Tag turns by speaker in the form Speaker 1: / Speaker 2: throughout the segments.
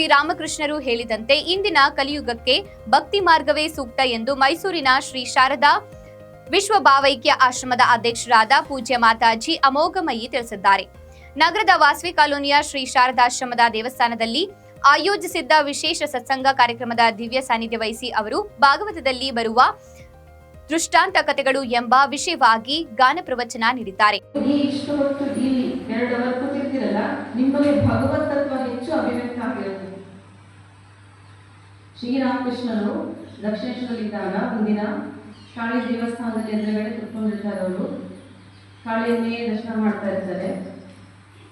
Speaker 1: ರಾಮಕೃಷ್ಣರು ಹೇಳಿದಂತೆ ಇಂದಿನ ಕಲಿಯುಗಕ್ಕೆ ಭಕ್ತಿ ಮಾರ್ಗವೇ ಸೂಕ್ತ ಎಂದು ಮೈಸೂರಿನ ಶ್ರೀ ಶಾರದಾ ವಿಶ್ವ ಭಾವೈಕ್ಯ ಆಶ್ರಮದ ಅಧ್ಯಕ್ಷರಾದ ಪೂಜ್ಯ ಮಾತಾಜಿ ಅಮೋಘಮಯಿ ತಿಳಿಸಿದ್ದಾರೆ. ನಗರದ ವಾಸವಿ ಕಾಲೋನಿಯ ಶ್ರೀ ಶಾರದಾಶ್ರಮದ ದೇವಸ್ಥಾನದಲ್ಲಿ ಆಯೋಜಿಸಿದ್ದ ವಿಶೇಷ ಸತ್ಸಂಗ ಕಾರ್ಯಕ್ರಮದ ದಿವ್ಯ ಸಾನ್ನಿಧ್ಯ ವಹಿಸಿ ಅವರು ಭಾಗವತದಲ್ಲಿ ಬರುವ ದೃಷ್ಟಾಂತ ಕಥೆಗಳು ಎಂಬ ವಿಷಯವಾಗಿ ಗಾನ ಪ್ರವಚನ ನೀಡಿದ್ದಾರೆ
Speaker 2: ಈ ಇಷ್ಟು ಹೊತ್ತು ಇಲ್ಲಿ ಎರಡು ಅವರ್ ಕೂತಿರ್ತೀರಲ್ಲ ನಿಮ್ಮಲ್ಲಿ ಭಗವತ್ ತತ್ವ ಹೆಚ್ಚು ಅಭಿವ್ಯಕ್ತ ಆಗಿರುತ್ತೆ ಶ್ರೀರಾಮಕೃಷ್ಣರು ದಕ್ಷಿಣೇಶ್ವರದಲ್ಲಿದ್ದಾಗ ಒಂದಿನ ಕಾಳಿ ದೇವಸ್ಥಾನದಲ್ಲಿ ಎದುರುಗಡೆ ಕುತ್ಕೊಂಡಿರ್ತಾರವರು. ಕಾಳಿಯನ್ನೇ ದರ್ಶನ ಮಾಡ್ತಾ ಇರ್ತಾರೆ.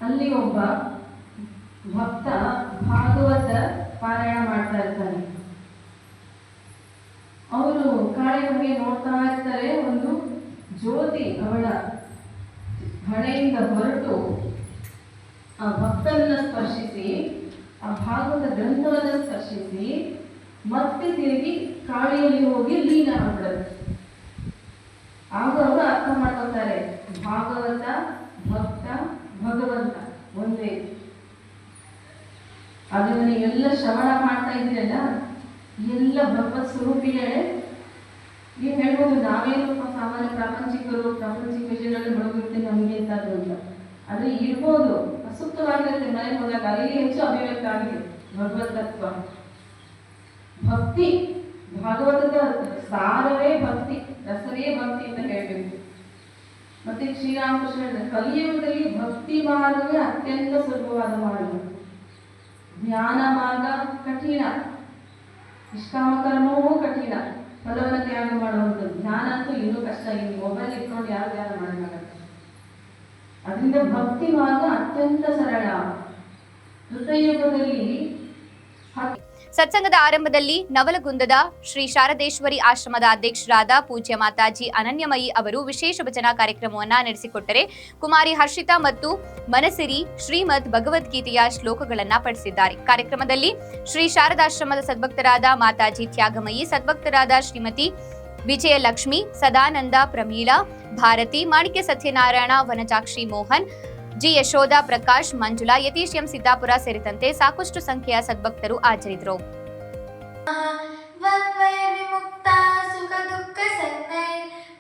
Speaker 2: ಅಲ್ಲಿ ಒಬ್ಬ ಭಕ್ತ ಭಾಗವತ ಪಾರಾಯಣ ಮಾಡ್ತಾ ಇರ್ತಾನೆ. ಅವರು ಕಾಳಿ ಬಗ್ಗೆ ನೋಡ್ತಾ ಇರ್ತಾರೆ. ಒಂದು ಜ್ಯೋತಿ ಅವಳ ಹಣೆಯಿಂದ ಹೊರಟು ಆ ಭಕ್ತನನ್ನ ಸ್ಪರ್ಶಿಸಿ, ಆ ಭಾಗವತ ಗ್ರಂಥವನ್ನು ಸ್ಪರ್ಶಿಸಿ ಮತ್ತೆ ತಿರುಗಿ ಕಾಳಿಯಲ್ಲಿ ಹೋಗಿ ಲೀನ ಆಗ್ಬಿಡುತ್ತೆ ಆಗ ಅವರು ಅರ್ಥ ಮಾಡ್ಕೊತಾರೆ ಭಾಗವತ, ಭಕ್ತ, ಭಗವಂತ ಒಂದೇ. ಅದನ್ನು ಎಲ್ಲ ಶ್ರವಣ ಮಾಡ್ತಾ ಇದ್ದೀರಲ್ಲ ಎಲ್ಲ ಭಗವತ್ ಸ್ವರೂಪಿಗಳೇ ನೀವು ಹೇಳ್ಬೋದು, ನಾವೇನು ಸಾಮಾನ್ಯ ಪ್ರಾಪಂಚಿಕರು, ಪ್ರಾಪಂಚಿಕ ವಿಷಯಗಳಲ್ಲಿ ಮುಳುಗಿರ್ತೀವಿ ನಮಗೆ ಅಂತ ಅಂತ. ಆದರೆ ಇರ್ಬೋದು, ಅಸೂಕ್ತವಾಗಿರುತ್ತೆ, ಮನೆಗೆ ಹೋದಾಗ ಅಲ್ಲಿ ಹೆಚ್ಚು ಅಭಿವ್ಯಕ್ತ ಆಗಿದೆ ಭಗವತ್ ತತ್ವ. ಭಕ್ತಿ ಭಾಗವತದ ಸಾರವೇ ಭಕ್ತಿ, ರಸವೇ ಭಕ್ತಿ ಅಂತ ಹೇಳಬೇಕು. ಮತ್ತೆ ಶ್ರೀರಾಮಕೃಷ್ಣ ಕಲಿಯುಗದಲ್ಲಿ ಭಕ್ತಿ ಮಾರ್ಗವೇ ಅತ್ಯಂತ ಸುಲಭವಾದ ಮಾರ್ಗ. ಜ್ಞಾನ ಮಾರ್ಗ ಕಠಿಣ. ನಿಷ್ಕಾಮ ಕಠಿಣ. ಫಲವನ್ನು ತ್ಯಾಗ ಮಾಡುವಂಥದ್ದು. ಜ್ಞಾನ ಅಂತೂ ಇನ್ನೂ ಕಷ್ಟ. ಇಲ್ಲಿ ಮೊಬೈಲ್ ಇಟ್ಕೊಂಡು ಯಾರು ಧ್ಯಾನ ಮಾಡಬೇಕಾಗತ್ತೆ ಅದರಿಂದ ಭಕ್ತಿ ಮಾರ್ಗ ಅತ್ಯಂತ ಸರಳ. ಕೃತಯುಗದಲ್ಲಿ
Speaker 1: ಸತ್ಸಂಗದ ಆರಂಭದಲ್ಲಿ ನವಲಗುಂದದ ಶ್ರೀ ಶಾರದೇಶ್ವರಿ ಆಶ್ರಮದ ಅಧ್ಯಕ್ಷರಾದ ಪೂಜ್ಯ ಮಾತಾಜಿ ಅನನ್ಯಮಯಿ ಅವರು ವಿಶೇಷ ಭಜನಾ ಕಾರ್ಯಕ್ರಮವನ್ನ ನಡೆಸಿಕೊಟ್ಟರೆ ಕುಮಾರಿ ಹರ್ಷಿತಾ ಮತ್ತು ಮನಸಿರಿ ಶ್ರೀಮದ್ ಭಗವದ್ಗೀತೆಯ ಶ್ಲೋಕಗಳನ್ನು ಪಡಿಸಿದ್ದಾರೆ ಕಾರ್ಯಕ್ರಮದಲ್ಲಿ ಶ್ರೀ ಶಾರದಾಶ್ರಮದ ಸದ್ಭಕ್ತರಾದ ಮಾತಾಜಿ ತ್ಯಾಗಮಯಿ, ಸದ್ಭಕ್ತರಾದ ಶ್ರೀಮತಿ ವಿಜಯಲಕ್ಷ್ಮಿ, ಸದಾನಂದ ಪ್ರಮೀಳಾ, ಭಾರತಿ, ಮಾಣಿಕ್ಯ ಸತ್ಯನಾರಾಯಣ, ವನಜಾಕ್ಷಿ ಮೋಹನ್ ಜಿ ಯಶೋಧ, ಪ್ರಕಾಶ್, ಮಂಜುಳಾ, ಯತೀಶ್ ಎಂ ಸಿದ್ದಾಪುರ ಸೇರಿದಂತೆ ಸಾಕಷ್ಟು ಸಂಖ್ಯೆಯ ಸದ್ಭಕ್ತರು ಹಾಜರಿದ್ದರು.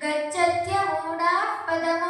Speaker 3: ಗಚ್ಚತ್ಯ ಮೂಢ ಪದಮ.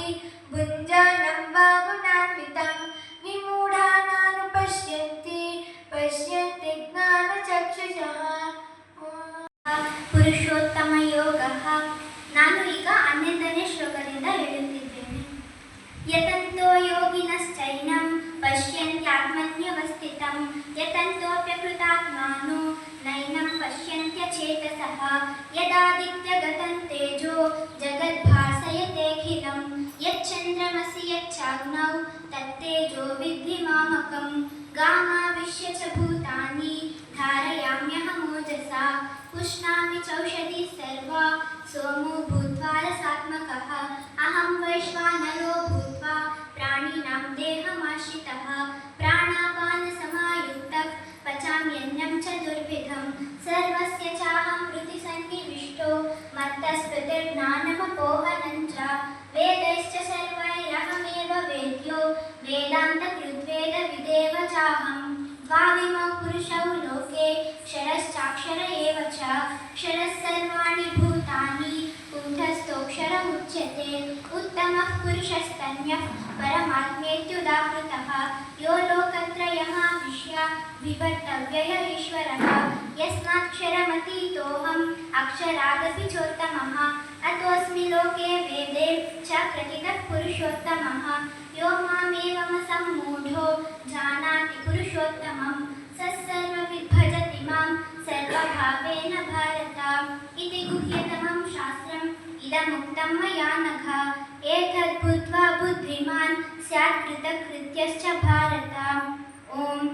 Speaker 3: ಪುರುಷೋತ್ತಮ ಯೋಗ. ನಾನು ಈಗ ಹನ್ನೆರಡನೇ ಶ್ಲೋಕದಿಂದ ಹೇಳುತ್ತಿದ್ದೇನೆ. ಯತಂತೋ ಯೋಗಿನಶ್ಚೈನಂ ಪಶ್ಯಂತಿ ಆತ್ಮನ್ಯವಸ್ಥಿತಂ ಯತಂತೋಪ್ಯಕೃತಾತ್ಮಾನು ನೈನಂ ಪಶ್ಯಂತ್ಯ ಚೇತಸಃ ಯದಾದಿತ್ಯ ಗತಂತೇಜೋ ಜಗದ್ಭಾಸಯತೆಖಿಲಂ ಯಚ್ಚಂದ್ರಮಸಿ ಯಚ್ಚಾಗ್ನೌ ತತ್ತೇಜೋ ವಿದ್ಧಿ ಮಾಮಕಂ ಗಾಮಾವಿಶ್ಯ ಚ ಭೂತಾನಿ ಕೃಷ್ಣ चौषधि सर्वा सोमो भूत्वा रसात्मकः। अहं वैश्वानरो भूत्वा प्राणिनां देहमाश्रितः। प्राणापानसमायुक्तः। पचाम्यन्नं च दुर्विधं सर्वस्य चाहं हृदि सन्निविष्टो मत्तस्मृतिर्ज्ञानमपोहनं च वेदैश्च सर्वैरहमेव वेद्यो। वेदान्तकृद्वेदविदेव ऊढस्थोऽक्षरमुच्यते उत्तमः यो लोकत्रयमाविश्य विवर्तव्यय ईश्वरः यस्माक्षरमतीतोऽहम् अक्षरादपि चोत्तमः। वेदे च प्रतितः पुरुषोत्तमः। यो मामेवमसम्मूढो जानाति पुरुषोत्तमं इदमुक्तं मया नघ एतद्बुद्ध्वा बुद्धिमान् स्यात् कृतकृत्यश्च भारत ॐ